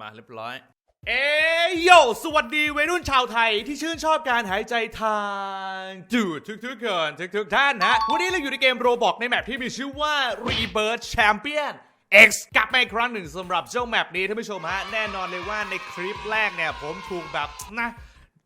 มาเรียบร้อย เอ้ยโยสวัสดีวัยรุ่นชาวไทยที่ชื่นชอบการหายใจทางจูดทุกๆคนทุกๆท่านนะวันนี้เราอยู่ในเกมโรบอกในแมปที่มีชื่อว่า Rebirth Champion X กลับมาอีกครั้งหนึ่งสำหรับเจ้าแมปนี้ท่านผู้ชมฮะแน่นอนเลยว่าในคลิปแรกเนี่ยผมถูกแบบนะ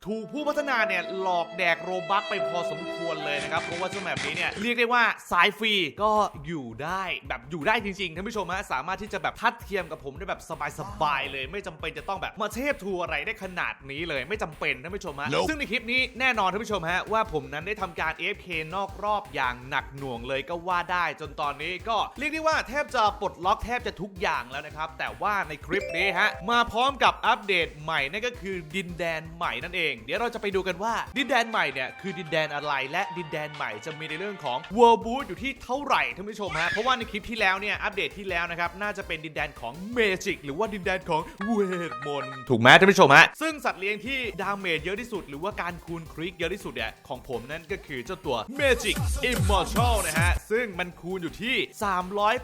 ถูกผู้พัฒนาเนี่ยหลอกแดกโรบัคไปพอสมควรเลยนะครับ เพราะว่าเจ้าแมปนี้เนี่ยเรียกได้ว่าสายฟรีก็อยู่ได้แบบอยู่ได้จริงๆท่านผู้ชมฮะสามารถที่จะแบบทัดเทียมกับผมได้แบบสบายๆเลย ไม่จำเป็นจะต้องแบบมาเทพทัวร์อะไรได้ขนาดนี้เลย ไม่จำเป็นท่านผู้ชมฮะ Nope ซึ่งในคลิปนี้แน่นอนท่านผู้ชมฮะว่าผมนั้นได้ทำการ AFK นอกรอบอย่างหนักหน่วงเลยก็ว่าได้จนตอนนี้ก็เรียกได้ว่าแทบจะปลดล็อกแทบจะทุกอย่างแล้วนะครับแต่ว่าในคลิปนี้ฮะมาพร้อมกับอัปเดตใหม่นั่นก็คือดินแดนใหม่นั่นเองเดี๋ยวเราจะไปดูกันว่าดินแดนใหม่เนี่ยคือดินแดนอะไรและดินแดนใหม่จะมีในเรื่องของ World Boot อยู่ที่เท่าไหร่ท่านผู้ชมฮะเพราะว่าในคลิปที่แล้วเนี่ยอัปเดตที่แล้วนะครับน่าจะเป็นดินแดนของ Magic หรือว่าดินแดนของเวทมนต์ถูกไหมท่านผู้ชมฮะซึ่งสัตว์เลี้ยงที่ดาเมจเยอะที่สุด หรือว่าการคูณคลิกเยอะที่สุดเนี่ยของผมนั่นก็คือเจ้าตัว Magic Immortal นะฮะซึ่งมันคูณอยู่ที่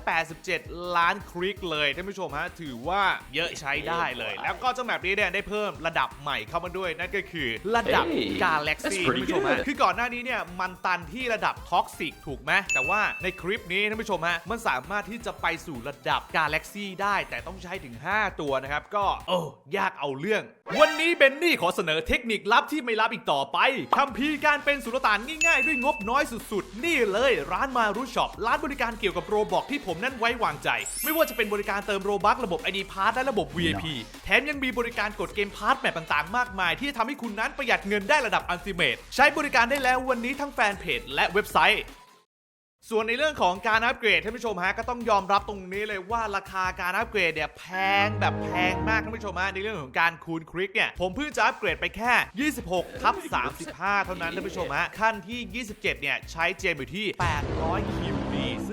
387 ล้านคลิกเลยท่านผู้ชมฮะถือว่าเยอะใช้ได้เลย แล้วก็เจ้าแมปนี้เนี่ยได้เพิ่มระดับใหม่เข้ามาด้วยนั่นก็คือระดับ Hey, กาแล็ก that's ซี่ pretty ท่านผู้ชมฮะ good คือก่อนหน้านี้เนี่ยมันตันที่ระดับท็อกซิกถูกไหมแต่ว่าในคลิปนี้ท่านผู้ชมฮะมันสามารถที่จะไปสู่ระดับกาแล็กซี่ได้ แต่ต้องใช้ถึง 5 ตัวนะครับ ก็โอ้ยากเอาเรื่อง วันนี้เบนนี่ขอเสนอเทคนิคลับที่ไม่ลับอีกต่อไปคัมภีร์การเป็นสุลต่านง่ายๆ ด้วยงบน้อยสุดๆ นี่เลยร้านมารูช็อปร้านบริการเกี่ยวกับโรบอกที่ผมนั้นไว้วางใจ ไม่ว่าจะเป็นบริการเติมโรบัคระบบ ID p a s s และระบบ VIP แถมยังมีบริการกดเกมพาร์ทแมปต่างๆ มากมาย ที่จะทำให้คุณนั้นประหยัดเงินได้ระดับอันติเมตใช้บริการได้แล้ววันนี้ทั้งแฟนเพจและเว็บไซต์ ส่วนในเรื่องของการอัปเกรดท่านผู้ชมฮะก็ต้องยอมรับตรงนี้เลยว่าราคาการอัปเกรดเนี่ยแพงแบบแพงมากท่านผู้ชมฮะในเรื่องของการคูณคลิกเนี่ยผมเพิ่งจะอัปเกรดไปแค่ 26ทับ35 เท่านั้นท่านผู้ชมฮะขั้นที่ 27 เนี่ยใช้เจมอยู่ที่ 800คิว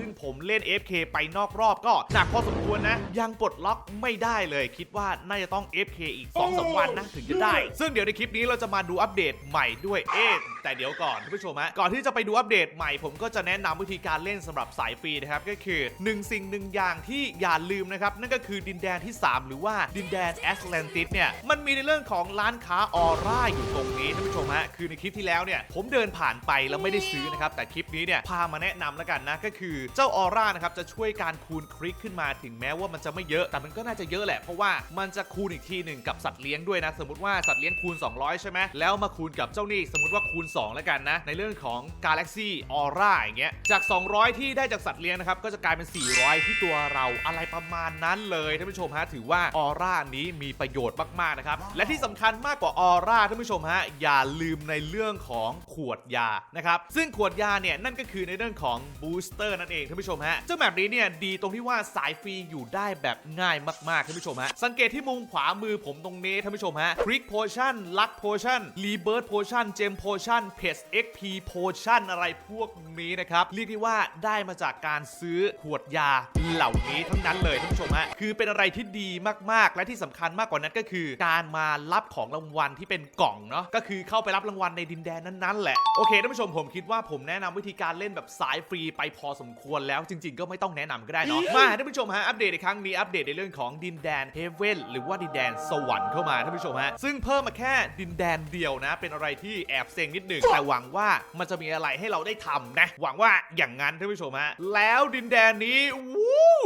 ซึ่งผมเล่น FK ไปนอกรอบก็หนักพอสมควรนะ ยังปลดล็อกไม่ได้เลย คิดว่าน่าจะต้อง FK อีก2-3วันนะถึงจะได้ ซึ่งเดี๋ยวในคลิปนี้เราจะมาดูอัปเดตใหม่ด้วยเอ๊แต่เดี๋ยวก่อนท่านผู้ชมฮะก่อนที่จะไปดูอัปเดตใหม่ผมก็จะแนะนำวิธีการเล่นสำหรับสายฟรีนะครับก็คือ 1 สิ่งหนึ่งอย่างที่อย่าลืมนะครับนั่นก็คือดินแดนที่ 3 หรือว่าดินแดนแอตแลนติสเนี่ยมันมีในเรื่องของร้านค้าออร่าอยู่ตรงนี้ท่านผู้ชมฮะคือในคลิปที่แล้วเนี่ยผมเดินผ่านไปแล้วไม่ได้ซื้อนะครับแต่คลิปนี้เนี่ยพามาแนะนำแล้วกันนะก็คือเจ้าออร่านะครับจะช่วยการคูณคลิกขึ้นมาถึงแม้ว่ามันจะไม่เยอะแต่มันก็น่าจะเยอะแหละเพราะว่ามันจะคูณอีกทีหนึ่งกับสัตว์เลี้ยงด้วยนะ สมมติว่าสัตว์เลี้ยงคูณ 200 ใช่ไหมแล้วมาคูณกับเจ้านี่สมมติว่าคูณ 2 แล้วกันนะ ในเรื่องของ Galaxy Aura อย่างเงี้ยจาก 200 ที่ได้จากสัตว์เลี้ยงนะครับก็จะกลายเป็น 400 ที่ตัวเราอะไรประมาณนั้นเลยท่านผู้ชมฮะถือว่าออร่านี้มีประโยชน์มากๆนะครับและที่สำคัญมากกว่าออร่าท่านผู้ชมฮะอย่าลืมในเรื่องของขวดยานะครับซึ่งขวดยาเนี่ยนั่นก็คือในเรื่องของบูสเตอร์นั่นเองท่านผู้ชมฮะเจ้าแบบนี้เนี่ยดีตรงที่ว่าสายฟรีอยู่ได้แบบง่ายมากๆท่านผู้ชมฮะสังเกตที่มุมขวามือผมตรงนี้ท่านผู้ชมฮะคริกโพชั่นลักโพชั่นรีเบิร์ดโพชั่นเจมโพชั่นเพจเอ็กพีโพชั่นอะไรพวกนี้นะครับเรียกได้ว่าได้มาจากการซื้อขวดยาเหล่านี้ทั้งนั้นเลยท่านผู้ชมฮะคือเป็นอะไรที่ดีมากๆ และที่สำคัญมากกว่านั้นก็คือ การมารับของรางวัลที่เป็นกล่องเนาะก็คือเข้าไปรับรางวัลในดินแดนนั้นๆแหละโอเคท่านผู้ชมผมคิดว่าผมแนะนำวิธีการเล่นแบบสายฟรีไปพอสมควรแล้วจริง ๆ ก็ไม่ต้องแนะนำก็ได้เนาะมาท่านผู้ชมฮะอัปเดตในครั้งนี้อัปเดตในเรื่องของดินแดนเฮเว่นหรือว่าดินแดนสวรรค์เข้ามาท่านผู้ชมฮะซึ่งเพิ่มมาแค่ดินแดนเดียวนะ เป็นอะไรที่แอบเซ็งนิดหนึ่งแต่หวังว่ามันจะมีอะไรให้เราได้ทำนะหวังว่าอย่างนั้นท่านผู้ชมฮะแล้วดินแดนนี้วู้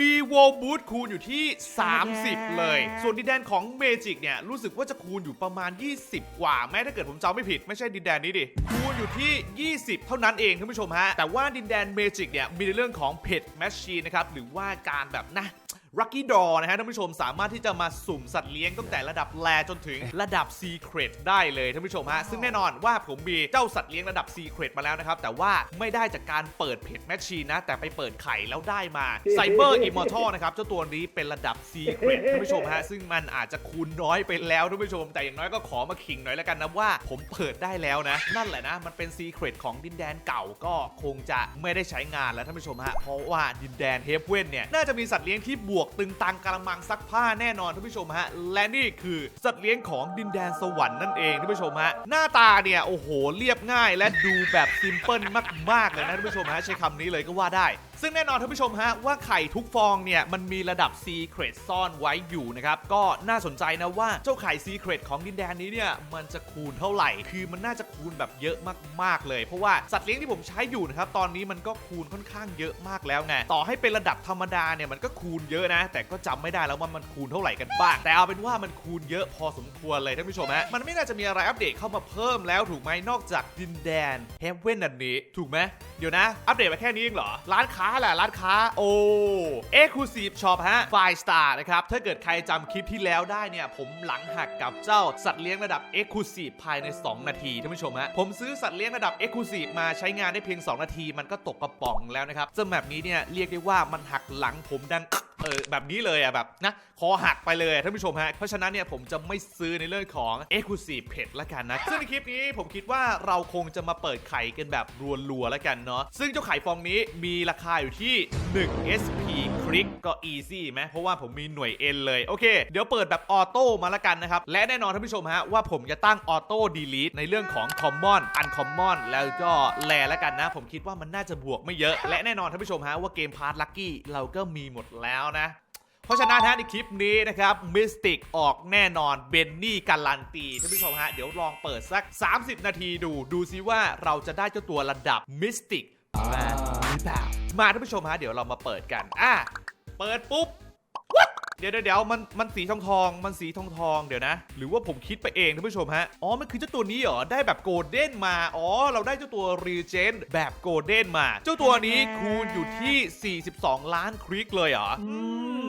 มีวอลบูทคูณอยู่ที่ 30 เลย ส่วนดินแดนของเมจิกเนี่ยรู้สึกว่าจะคูณอยู่ประมาณ 20 กว่า แม้ถ้าเกิดผมจำไม่ผิด ไม่ใช่ดินแดนนี้ดิคูณอยู่ที่ 20 เท่านั้นเองท่านผู้ชมฮะแต่ว่าดินแดนเมจิกเนี่ยมีในเรื่องของเพจแมชชีนนะครับหรือว่าการแบบนะ ลัคกี้ดอนะฮะท่านผู้ชมสามารถที่จะมาสุ่มสัตว์เลี้ยงตั้งแต่ระดับแรจนถึงระดับซีเครตได้เลยท่านผู้ชมฮะซึ่งแน่นอนว่าผมมีเจ้าสัตว์เลี้ยงระดับซีเครตมาแล้วนะครับ แต่ว่าไม่ได้จากการเปิดเพจแมชชีนนะ แต่ไปเปิดไข่แล้วได้มาไซเบอร์อิมมอร์ทัลนะครับเจ้าตัวนี้เป็นระดับซีเครตท่านผู้ชมฮะซึ่งมันอาจจะคูณน้อยไปแล้วท่านผู้ชม แต่อย่างน้อยก็ขอมาขิงหน่อยแล้วกันนะว่าผมเปิดได้แล้วนะ นั่นแหละนะ มันเป็นซีเครตของดินแดนเก่าก็คงจะไม่ได้ใช้งานแล้วท่านผู้ชมฮะเพราะว่าดินแดนเฮฟเว่นเนี่ยน่าจะมีสัตว์เลี้ยงที่บวกตึงตังกระมังซักผ้าแน่นอนท่านผู้ชมฮะ และนี่คือสัตว์เลี้ยงของดินแดนสวรรค์นั่นเองท่านผู้ชมฮะ หน้าตาเนี่ยโอ้โหเรียบง่ายและดูแบบซิมเพิลมากๆเลยนะท่านผู้ชมฮะใช้คำนี้เลยก็ว่าได้ ซึ่งแน่นอนท่านผู้ชมฮะว่าไข่ทุกฟองเนี่ยมันมีระดับ Secret ซ่อนไว้อยู่นะครับ ก็น่าสนใจนะว่าเจ้าไข่ Secret ของดินแดนนี้เนี่ยมันจะคูณเท่าไหร่ คือมันน่าจะคูณแบบเยอะมากๆเลย เพราะว่าสัตว์เลี้ยงที่ผมใช้อยู่นะครับตอนนี้มันก็คูณค่อนข้างเยอะมากแล้วไงต่อให้เป็นระดับธรรมดาเนี่ยมันก็คูณเยอะนะ แต่ก็จำไม่ได้แล้วว่ามันคูณเท่าไหร่กันบ้างแต่เอาเป็นว่ามันคูณเยอะพอสมควรเลยท่านผู้ชมฮะมันไม่น่าจะมีอะไรอัปเดตเข้ามาเพิ่มแล้วถูกไหมนอกจากดินแดนเฮเว่นอันนี้ถูกไหมเดี๋ยวนะ อัปเดตมาแค่นี้เองเหรอร้านค้าแหละร้านค้าโอ้เอ็กซ์คลูซีฟช็อปฮะไฟสตาร์นะครับ ถ้าเกิดใครจำคลิปที่แล้วได้เนี่ย ผมหลังหักกับเจ้าสัตว์เลี้ยงระดับเอ็กซ์คลูซีฟภายใน 2 นาทีท่านผู้ชมฮะผมซื้อสัตว์เลี้ยงระดับเอ็กซ์คลูซีฟมาใช้งานได้เพียง 2 นาที มันก็ตกกระป๋องแล้วนะครับซึ่งแบบนี้เนี่ยเรียกได้ว่ามันหักหลังผมดัง เออแบบนี้เลยอะแบบนะคอหักไปเลยท่านผู้ชมฮะ เพราะฉะนั้นเนี่ยผมจะไม่ซื้อในเรื่องของ Exclusive Pet ละกันนะ ซึ่งในคลิปนี้ผมคิดว่าเราคงจะมาเปิดไข่กันแบบรัวๆละกันเนาะซึ่งเจ้าไข่ฟองนี้มีราคาอยู่ที่ 1 SP คลิกก็ easy ไหมเพราะว่าผมมีหน่วย N เลย โอเค เดี๋ยวเปิดแบบออโต้มาละกันนะครับ และแน่นอนท่านผู้ชมฮะว่าผมจะตั้งออโต้ delete ในเรื่องของ common uncommon แล้วก็แลละกันนะ ผมคิดว่ามันน่าจะบวกไม่เยอะ และแน่นอนท่านผู้ชมฮะว่าเกมพาร์ทลัคกี้เราก็มีหมดแล้วนะเพราะฉะนั้นฮะในคลิปนี้นะครับมิสติกออกแน่นอนเบนนี่การันตีท่านผู้ชมฮะ เดี๋ยวลองเปิดสัก 30 นาทีดู ดูซิว่าเราจะได้เจ้าตัวระดับมิสติกมาหรือเปล่า มาท่านผู้ชมฮะเดี๋ยวเรามาเปิดกันอะเปิดปุ๊บ What? เดี๋ยวเดี๋ยวเดี๋ยวมันมันสีทองทองมันสีทองทองเดี๋ยวนะ หรือว่าผมคิดไปเองท่านผู้ชมฮะอ๋อมันคือเจ้าตัวนี้เหรอได้แบบโกลเด้นมาอ๋อเราได้เจ้าตัวรีเจนแบบโกลเด้นมา เจ้าตัวนี้คูณอยู่ที่ 42 ล้านคลิกเลยเหรออื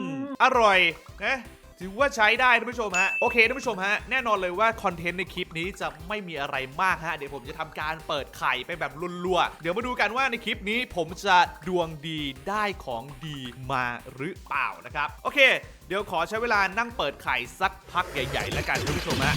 มอร่อยนะ ถือว่าใช้ได้ท่านผู้ชมฮะโอเคท่านผู้ชมฮะแน่นอนเลยว่าคอนเทนต์ในคลิปนี้จะไม่มีอะไรมากฮะเดี๋ยวผมจะทำการเปิดไข่ไปแบบรัวๆเดี๋ยวมาดูกันว่าในคลิปนี้ผมจะดวงดีได้ของดีมาหรือเปล่านะครับโอเค เดี๋ยวขอใช้เวลานั่งเปิดไข่สักพักใหญ่ ๆ แล้วกันท่านผู้ชมฮะ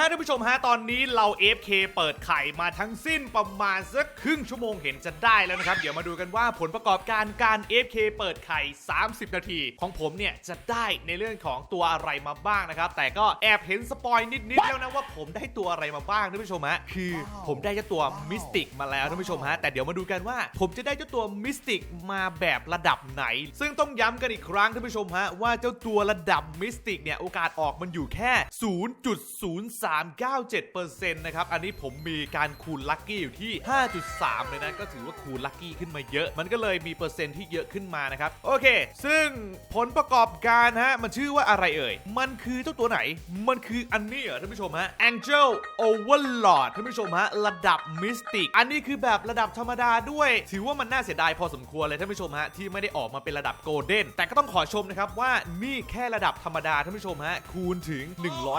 ฮะท่านผู้ชมฮะตอนนี้เรา FK เปิดไข่มาทั้งสิ้นประมาณสักครึ่งชั่วโมงเห็นจะได้แล้วนะครับ เดี๋ยวมาดูกันว่าผลประกอบการการ FK เปิดไข่ 30 นาที ของผมเนี่ยจะได้ในเรื่องของตัวอะไรมาบ้างนะครับ แต่ก็แอบเห็นสปอยนิดๆแล้วนะว่าผมได้ตัวอะไรมาบ้างท่านผู้ชมฮะคือผมได้เจ้าตัวมิสติกมาแล้วท่านผู้ชมฮะแต่เดี๋ยวมาดูกันว่า ผมจะได้เจ้าตัวมิสติกมาแบบระดับไหน ซึ่งต้องย้ำกันอีกครั้งท่านผู้ชมฮะว่าเจ้าตัวระดับมิสติกเนี่ยโอกาสออกมันอยู่แค่0.0397%นะครับ อันนี้ผมมีการคูณลัคกี้อยู่ที่ 5.3 เลยนะ ก็ถือว่าคูณลัคกี้ขึ้นมาเยอะ มันก็เลยมีเปอร์เซ็นต์ที่เยอะขึ้นมานะครับ โอเค ซึ่งผลประกอบการฮะ มันชื่อว่าอะไรเอ่ย มันคือเจ้าตัวไหน มันคืออันนี้เหรอท่านผู้ชมฮะ Angel Overlord ท่านผู้ชมฮะ ระดับมิสติก อันนี้คือแบบระดับธรรมดาด้วย ถือว่ามันน่าเสียดายพอสมควรเลยท่านผู้ชมฮะ ที่ไม่ได้ออกมาเป็นระดับโกลเด้น แต่ก็ต้องขอชมนะครับว่านี่แค่ระดับธรรมดาท่านผู้ชมฮะ คูณถึง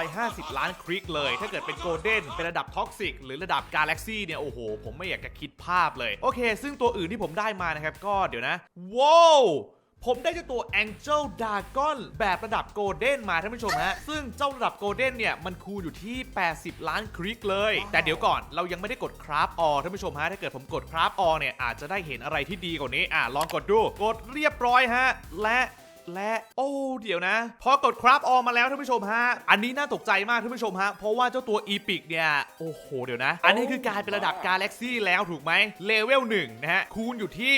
150 ล้านคลิกเลยถ้าเกิดเป็นโกลเด้นเป็นระดับท็อกซิกหรือระดับกาแล็กซี่เนี่ยโอ้โห ผมไม่อยากจะคิดภาพเลย โอเค ซึ่งตัวอื่นที่ผมได้มานะครับ ก็เดี๋ยวนะว้าวผมได้เจ้าตัว Angel Dragon แบบระดับโกลเด้นมาท่านผู้ชมฮะ ซึ่งเจ้าระดับโกลเด้นเนี่ย มันคูณอยู่ที่ 80 ล้านคลิกเลย แต่เดี๋ยวก่อนเรายังไม่ได้กดคราฟออท่านผู้ชมฮะ ถ้าเกิดผมกดคราฟออเนี่ย อาจจะได้เห็นอะไรที่ดีกว่านี้ อะ ลองกดดู กดเรียบร้อยฮะ และ และโอ้เดี๋ยวนะ พอกดคราฟออมาแล้วท่านผู้ชมฮะ อันนี้น่าตกใจมากท่านผู้ชมฮะ เพราะว่าเจ้าตัวอีพิกเนี่ย โอ้โหเดี๋ยวนะ อันนี้คือการเป็นระดับกาแล็กซี่แล้วถูกไหมเลเวล1นะฮะ คูณอยู่ที่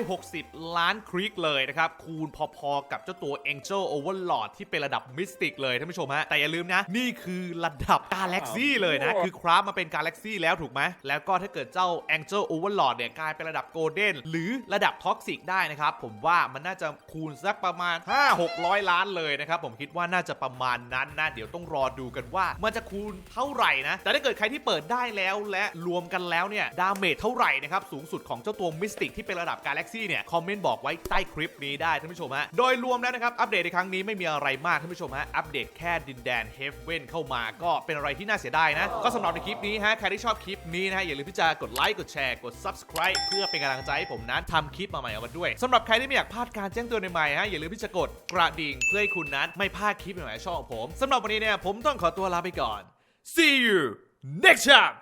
160 ล้านคลิกเลยนะครับ คูณพอๆกับเจ้าตัว Angel Overlord ที่เป็นระดับมิสติกเลยท่านผู้ชมฮะ แต่อย่าลืมนะ นี่คือระดับกาแล็กซี่เลยนะ คือคราฟมาเป็นกาแล็กซี่แล้วถูกไหมแล้วก็ถ้าเกิดเจ้า Angel Overlord เนี่ยกลายเป็นระดับโกลเด้นหรือระดับท็อกซิกได้นะครับผมว่ามันน่าจะคูณสักประประมาณ 5 600 ล้านเลยนะครับ ผมคิดว่าน่าจะประมาณนั้นนะ เดี๋ยวต้องรอดูกันว่า มันจะคูณเท่าไหร่นะ แต่ถ้าเกิดใครที่เปิดได้แล้วและรวมกันแล้วเนี่ย ดาเมจเท่าไหร่นะครับ สูงสุดของเจ้าตัวมิสติกที่เป็นระดับกาแล็กซี่เนี่ย คอมเมนต์บอกไว้ใต้คลิปนี้ได้ท่านผู้ชมฮะ โดยรวมแล้วนะครับ อัปเดตในครั้งนี้ไม่มีอะไรมากท่านผู้ชมฮะ อัปเดตแค่ดินแดนเฮฟเว่นเข้ามา ก็เป็นอะไรที่น่าเสียดายนะ ก็สำหรับในคลิปนี้ฮะ ใครที่ชอบคลิปนี้นะฮะ อย่าลืมที่จะกดไลค์ กดแชร์ กด subscribe เพื่อเป็นกำลังใจให้ผมนั้นทำคลิปมาใหม่เอาไว้ด้วยสำหรับใครที่ไม่อยากพลาดการแจ้งเตือนใหม่ฮะอย่าลืมที่จะกดกระดิ่งเพื่อให้คุณนั้นไม่พลาดคลิปใหม่ๆช่องของผมสำหรับวันนี้เนี่ยผมต้องขอตัวลาไปก่อน see you next time